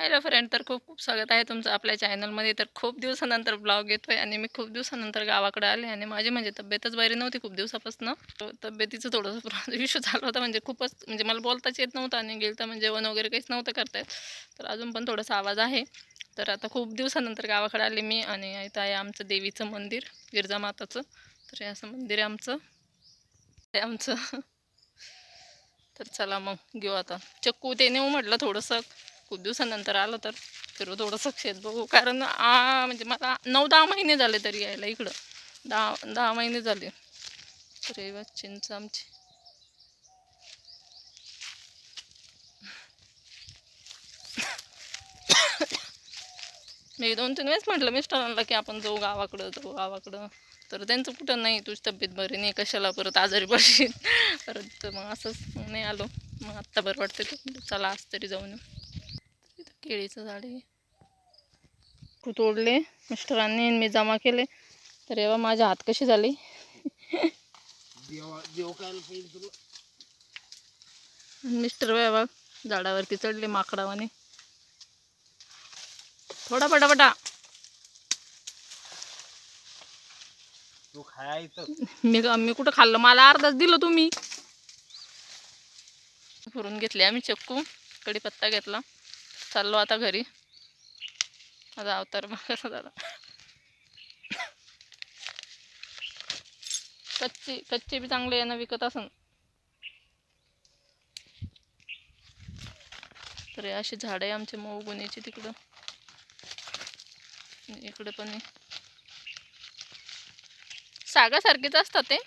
Hello friend तर खूप खूप स्वागत आहे तुमचं आपल्या चॅनलमध्ये तर खूप दिवसानंतर ब्लॉग येतो आहे आणि मी खूप दिवसानंतर गावाकडे आले आणि माझी म्हणजे तब्येतच बरी नव्हती खूप दिवसापासून. तब्येतीचं थोडंसं इश्यू झाला होता म्हणजे खूपच म्हणजे मला बोलताच येत नव्हतं आणि गेलं तर म्हणजे जेवण वगैरे काहीच नव्हतं करता येत. तर अजून पण थोडासा आवाज आहे. तर आता खूप दिवसानंतर गावाकडे आले मी आणि इथं आहे आमचं देवीचं मंदिर गिरजा माताचं. तर हे असं मंदिर आहे आमचं. हे आमचं. तर चला मग घेऊ आता. चक्कू ते नेऊ म्हटलं थोडंसं. खूप दिवसानंतर आलं तर फिरू थोडंसं शेत बघू. कारण आ म्हणजे मला नऊ दहा महिने झाले तरी यायला इकडं. दहा दहा महिने झाले. तर चिंच आमची. मी दोन तीन वेळेस म्हटलं मिस्टरांना की आपण जाऊ गावाकडं जाऊ गावाकडं. तर त्यांचं कुठं नाही तुझी तब्येत बरी नाही कशाला परत आजारी पडशील? परत मग असंच नाही आलो. मग आत्ता बरं वाटतं चला आज तरी जाऊन येऊ. केळीचं झाड आहे. तू तोडले मिस्टरांनी मी जमा केले. तर एव्हा माझे हात कसे झाले? मिस्टर बाबा झाडावरती चढले माकडावाने. थोडा पटापटा. तू खायचं मी मी कुठं खाल्लं? मला अर्धाच दिलं तुम्ही. फिरून घेतले आम्ही चक्कू कढीपत्ता घेतला. चाललो आता घरी. माझा अवतार मग कसा झाला कच्ची कच्चे बी चांगले आहे ना विकत असन. तर अशी झाडं आहे आमच्या मऊ गुन्ह्याची तिकडं. इकडे पण सागासारखेच असतात ते.